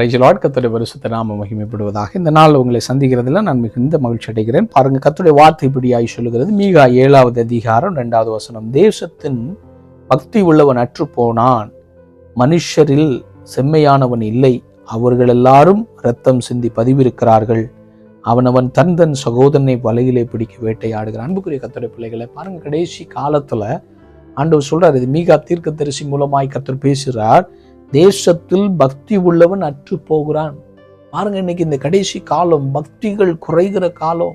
ரைஜலாட் கத்துடைய பரிசுத்த நாம மகிமைப்படுவதாக இந்த நாள் உங்களை சந்திக்கிறதுல நான் மிகுந்த மகிழ்ச்சி அடைகிறேன். பாருங்க கத்துடைய வார்த்தை இப்படியாய் சொல்லுகிறது. மீகா ஏழாவது அதிகாரம் ரெண்டாவது வசனம். தேசத்தின் பக்தி உள்ளவன் அற்று போனான். மனுஷரில் செம்மையானவன் இல்லை. அவர்கள் எல்லாரும் ரத்தம் சிந்தி பதிவிருக்கிறார்கள். அவனவன் தன் தன் சகோதரனை வலையிலே பிடிக்க வேட்டையாடுகிறான். அன்புக்குரிய கத்துடைய பிள்ளைகளை பாருங்க கடைசி காலத்துல ஆண்டவர் சொல்கிறார் இது மீகா தீர்க்கதரிசி மூலமாய் கத்தர் பேசுகிறார் தேசத்தில் பக்தி உள்ளவன் அற்று போகிறான். பாருங்க இன்னைக்கு இந்த கடைசி காலம் பக்திகள் குறைகிற காலம்.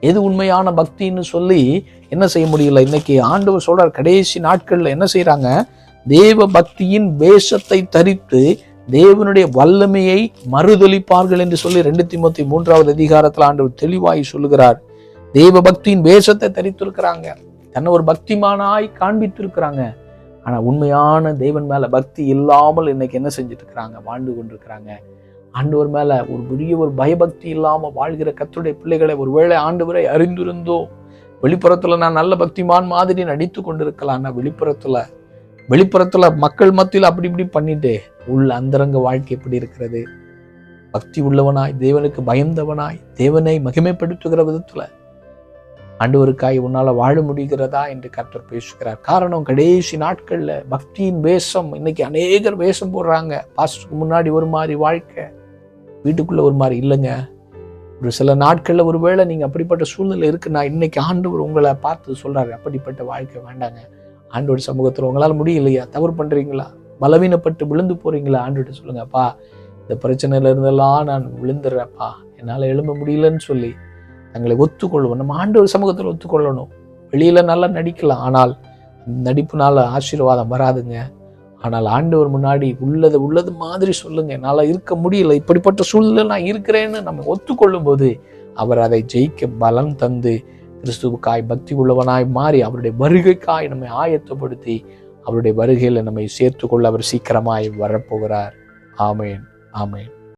எது உண்மையான பக்தின்னு சொல்லி என்ன செய்ய முடியல? இன்னைக்கு ஆண்டவர் சொல்றார் கடைசி நாட்கள்ல என்ன செய்யறாங்க தேவ பக்தியின் வேஷத்தை தரித்து தேவனுடைய வல்லமையை மறுதொழிப்பார்கள் என்று சொல்லி ரெண்டு திமுத்தி மூன்றாவது அதிகாரத்தில் ஆண்டவர் தெளிவாய் சொல்லுகிறார். தேவ பக்தியின் வேஷத்தை தரித்திருக்கிறாங்க. தன்னை ஒரு பக்திமானாய் காண்பித்திருக்கிறாங்க. ஆனால் உண்மையான தெய்வன் மேலே பக்தி இல்லாமல் இன்னைக்கு என்ன செஞ்சுட்டு இருக்கிறாங்க வாழ்ந்து கொண்டிருக்கிறாங்க. ஆண்டவர் மேலே ஒரு பெரிய ஒரு பயபக்தி இல்லாமல் வாழ்கிற கத்துடைய பிள்ளைகளை ஒருவேளை ஆண்டவரை அறிந்திருந்தோ வெளிப்புறத்தில் நான் நல்ல பக்திமான் மாதிரி நடித்து கொண்டிருக்கலாம். ஆனா வெளிப்புறத்தில் வெளிப்புறத்தில் மக்கள் மத்தியில் அப்படி இப்படி பண்ணிட்டு உள்ள அந்தரங்க வாழ்க்கை எப்படி இருக்கிறது? பக்தி உள்ளவனாய் தேவனுக்கு பயந்தவனாய் தேவனை மகிமைப்படுத்துகிற விதத்தில் ஆண்டவருக்காய் உன்னால் வாழ முடிகிறதா என்று கர்த்தர் பேசுகிறார். காரணம் கடைசி நாட்களில் பக்தியின் வேஷம். இன்னைக்கு அநேகர் வேஷம் போடுறாங்க. பாஸ்டருக்கு முன்னாடி ஒரு மாதிரி வாழ்க்கை. வீட்டுக்குள்ளே ஒரு மாதிரி இல்லைங்க. ஒரு சில நாட்கள்ல ஒருவேளை நீங்கள் அப்படிப்பட்ட சூழ்நிலை இருக்குன்னா இன்னைக்கு ஆண்டவர் உங்களை பார்த்து சொல்கிறாரு அப்படிப்பட்ட வாழ்க்கை வேண்டாங்க. ஆண்டோட சமூகத்தில் உங்களால் முடியலையா? தவறு பண்ணுறீங்களா பலவீனப்பட்டு விழுந்து போறீங்களா? ஆண்டோட சொல்லுங்கப்பா இந்த பிரச்சனையில இருந்தெல்லாம் நான் விழுந்துடுறேன்ப்பா. என்னால் எழும்ப முடியலன்னு சொல்லி தங்களை ஒத்துக்கொள்வோம் நம்ம ஆண்டவர் சமூகத்தில் ஒத்துக்கொள்ளணும். வெளியில் நல்லா நடிக்கலாம். ஆனால் நடிப்புனால ஆசீர்வாதம் வராதுங்க. ஆனால் ஆண்டவர் முன்னாடி உள்ளது உள்ளது மாதிரி சொல்லுங்க. என்னால் இருக்க முடியல. இப்படிப்பட்ட சூழ்நிலை நான் இருக்கிறேன்னு நம்ம ஒத்துக்கொள்ளும் போது அவர் அதை ஜெயிக்க பலம் தந்து கிறிஸ்துவுக்காய் பக்தி உள்ளவனாய் மாறி அவருடைய வருகைக்காய் நம்மை ஆயத்தப்படுத்தி அவருடைய வருகையில் நம்மை சேர்த்துக்கொள்ள அவர் சீக்கிரமாய் வரப்போகிறார். ஆமேன். ஆமேன்.